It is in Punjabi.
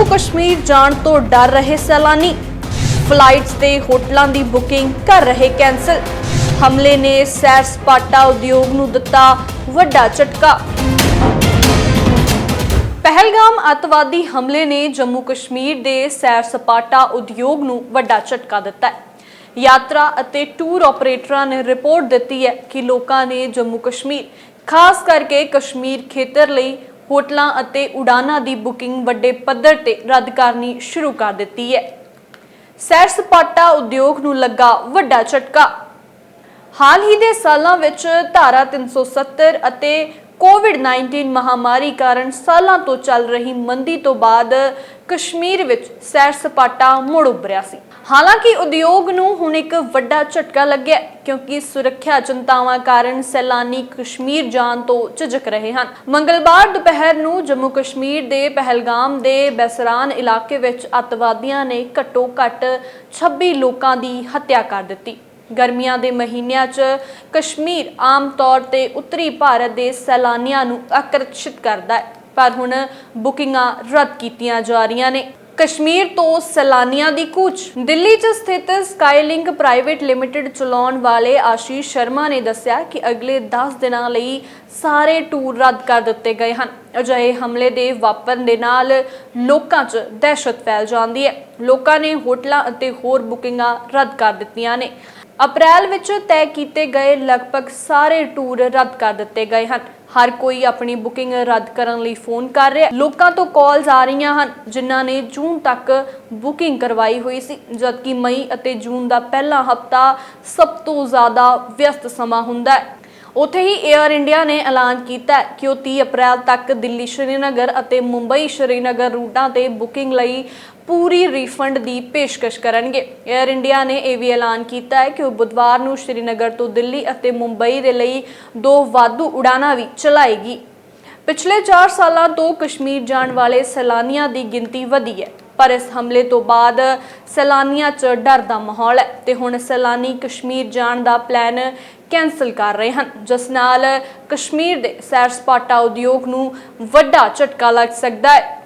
ਜੰਮੂ ਕਸ਼ਮੀਰ ਜਾਣ ਤੋਂ ਡਰ ਰਹੇ ਸੈਲਾਨੀ। ਫਲਾਈਟਸ ਤੇ ਹੋਟਲਾਂ ਦੀ ਬੁਕਿੰਗ ਕਰ ਰਹੇ ਕੈਂਸਲ। ਹਮਲੇ ਨੇ ਸੈਰ ਸਪਾਟਾ ਉਦਯੋਗ ਨੂੰ ਦਿੱਤਾ ਵੱਡਾ ਝਟਕਾ। ਪਹਿਲਗਾਮ ਅੱਤਵਾਦੀ ਹਮਲੇ ਨੇ ਜੰਮੂ ਕਸ਼ਮੀਰ ਦੇ ਸੈਰ ਸਪਾਟਾ ਉਦਯੋਗ ਨੂੰ ਵੱਡਾ ਝਟਕਾ ਦਿੱਤਾ ਹੈ। ਯਾਤਰਾ ਅਤੇ ਟੂਰ ਆਪਰੇਟਰਾਂ ਨੇ ਰਿਪੋਰਟ ਦਿੱਤੀ ਹੈ ਕਿ ਲੋਕਾਂ ਨੇ ਜੰਮੂ ਕਸ਼ਮੀਰ, ਖਾਸ ਕਰਕੇ ਕਸ਼ਮੀਰ ਖੇਤਰ ਲਈ ਹੋਟਲਾਂ ਅਤੇ ਉਡਾਨਾਂ ਦੀ ਬੁਕਿੰਗ ਵੱਡੇ ਪੱਧਰ ਤੇ ਰੱਦ ਕਰਨੀ ਸ਼ੁਰੂ ਕਰ ਦਿੱਤੀ ਹੈ। ਸੈਰ ਸਪਾਟਾ ਉਦਯੋਗ ਨੂੰ ਲੱਗਾ ਵੱਡਾ ਝਟਕਾ। ਹਾਲ ਹੀ ਦੇ ਸਾਲਾਂ ਵਿੱਚ ਧਾਰਾ 370 ਅਤੇ ਕੋਵਿਡ-19 ਮਹਾਮਾਰੀ ਕਾਰਨ ਸਾਲਾਂ ਤੋਂ ਚੱਲ ਰਹੀ ਮੰਦੀ ਤੋਂ ਬਾਅਦ ਕਸ਼ਮੀਰ ਵਿੱਚ ਸੈਰ ਸਪਾਟਾ ਮੁੜ ਉੱਭਰਿਆ ਸੀ। ਹਾਲਾਂਕਿ ਉਦਯੋਗ ਨੂੰ ਹੁਣ ਇੱਕ ਵੱਡਾ ਝਟਕਾ ਲੱਗਿਆ ਕਿਉਂਕਿ ਸੁਰੱਖਿਆ ਚਿੰਤਾਵਾਂ ਕਾਰਨ ਸੈਲਾਨੀ ਕਸ਼ਮੀਰ ਜਾਣ ਤੋਂ ਝਿਜਕ ਰਹੇ ਹਨ। ਮੰਗਲਵਾਰ ਦੁਪਹਿਰ ਨੂੰ ਜੰਮੂ ਕਸ਼ਮੀਰ ਦੇ ਪਹਿਲਗਾਮ ਦੇ ਬੈਸਰਾਨ ਇਲਾਕੇ ਵਿੱਚ ਅੱਤਵਾਦੀਆਂ ਨੇ ਘੱਟੋ-ਘੱਟ 26 ਲੋਕਾਂ ਦੀ ਹੱਤਿਆ ਕਰ ਦਿੱਤੀ। ਗਰਮੀਆਂ ਦੇ ਮਹੀਨਿਆਂ 'ਚ ਕਸ਼ਮੀਰ ਆਮ ਤੌਰ ਤੇ ਉੱਤਰੀ ਭਾਰਤ ਦੇ ਸੈਲਾਨੀਆਂ ਨੂੰ ਆਕਰਸ਼ਿਤ ਕਰਦਾ ਹੈ, ਪਰ ਹੁਣ ਬੁਕਿੰਗਾਂ ਰੱਦ ਕੀਤੀਆਂ ਜਾ ਰਹੀਆਂ ਨੇ। ਕਸ਼ਮੀਰ ਤੋਂ ਸੈਲਾਨੀਆਂ ਦੀ ਕੂਚ। ਦਿੱਲੀ 'ਚ ਸਥਿਤ ਸਕਾਈਲਿੰਕ ਪ੍ਰਾਈਵੇਟ ਲਿਮਟਿਡ ਚਲਾਉਣ ਵਾਲੇ ਆਸ਼ੀਸ਼ ਸ਼ਰਮਾ ਨੇ ਦੱਸਿਆ ਕਿ ਅਗਲੇ 10 ਦਿਨਾਂ ਲਈ ਸਾਰੇ ਟੂਰ ਰੱਦ ਕਰ ਦਿੱਤੇ ਗਏ ਹਨ। ਅਜਿਹੇ ਹਮਲੇ ਦੇ ਵਾਪਰਨ ਦੇ ਨਾਲ ਲੋਕਾਂ 'ਚ ਦਹਿਸ਼ਤ ਫੈਲ ਜਾਂਦੀ ਹੈ। ਲੋਕਾਂ ਨੇ ਹੋਟਲਾਂ ਅਤੇ ਹੋਰ ਬੁਕਿੰਗਾਂ ਰੱਦ ਕਰ ਦਿੱਤੀਆਂ ਨੇ। ਅਪ੍ਰੈਲ ਵਿੱਚ ਤੈਅ ਕੀਤੇ ਗਏ ਲਗਭਗ ਸਾਰੇ ਟੂਰ ਰੱਦ ਕਰ ਦਿੱਤੇ ਗਏ ਹਨ। ਹਰ ਕੋਈ ਆਪਣੀ ਬੁਕਿੰਗ ਰੱਦ ਕਰਨ ਲਈ ਫੋਨ ਕਰ ਰਿਹਾ। ਲੋਕਾਂ ਤੋਂ ਕਾਲਸ ਆ ਰਹੀਆਂ ਹਨ, ਜਿਨ੍ਹਾਂ ਨੇ ਜੂਨ ਤੱਕ ਬੁਕਿੰਗ ਕਰਵਾਈ ਹੋਈ ਸੀ, ਜਦਕਿ ਮਈ ਅਤੇ ਜੂਨ ਦਾ ਪਹਿਲਾ ਹਫਤਾ ਸਭ ਤੋਂ ਜ਼ਿਆਦਾ ਵਿਅਸਤ ਸਮਾਂ ਹੁੰਦਾ ਹੈ। ਉੱਥੇ ਹੀ 에ਅਰ ਇੰਡੀਆ ਨੇ ਐਲਾਨ ਕੀਤਾ ਕਿ ਉਹ 30 ਅਪ੍ਰੈਲ ਤੱਕ ਦਿੱਲੀ ਸ਼੍ਰੀਨਗਰ ਅਤੇ ਮੁੰਬਈ ਸ਼੍ਰੀਨਗਰ ਰੂਟਾਂ ਤੇ ਬੁਕਿੰਗ ਲਈ ਪੂਰੀ ਰਿਫੰਡ ਦੀ ਪੇਸ਼ਕਸ਼ ਕਰਨਗੇ। 에ਅਰ ਇੰਡੀਆ ਨੇ ਇਹ ਵੀ ਐਲਾਨ ਕੀਤਾ ਹੈ ਕਿ ਉਹ ਬੁੱਧਵਾਰ ਨੂੰ ਸ਼੍ਰੀਨਗਰ ਤੋਂ ਦਿੱਲੀ ਅਤੇ ਮੁੰਬਈ ਦੇ ਲਈ ਦੋ ਵਾਧੂ ਉਡਾਨਾਂ ਵੀ ਚਲਾਏਗੀ। ਪਿਛਲੇ 4 ਸਾਲਾਂ ਤੋਂ ਕਸ਼ਮੀਰ ਜਾਣ ਵਾਲੇ ਸੈਲਾਨੀਆਂ ਦੀ ਗਿਣਤੀ ਵਧੀ ਹੈ। ਪਰ ਇਸ ਹਮਲੇ ਤੋਂ ਬਾਅਦ ਸੈਲਾਨੀਆਂ 'ਚ ਡਰ ਦਾ ਮਾਹੌਲ ਹੈ ਤੇ ਹੁਣ ਸੈਲਾਨੀ ਕਸ਼ਮੀਰ ਜਾਣ ਦਾ ਪਲਾਨ ਕੈਨਸਲ ਕਰ ਰਹੇ ਹਨ, ਜਿਸ ਨਾਲ ਕਸ਼ਮੀਰ ਦੇ ਸੈਰ ਸਪਾਟਾ ਉਦਯੋਗ ਨੂੰ ਵੱਡਾ ਝਟਕਾ ਲੱਗ ਸਕਦਾ ਹੈ।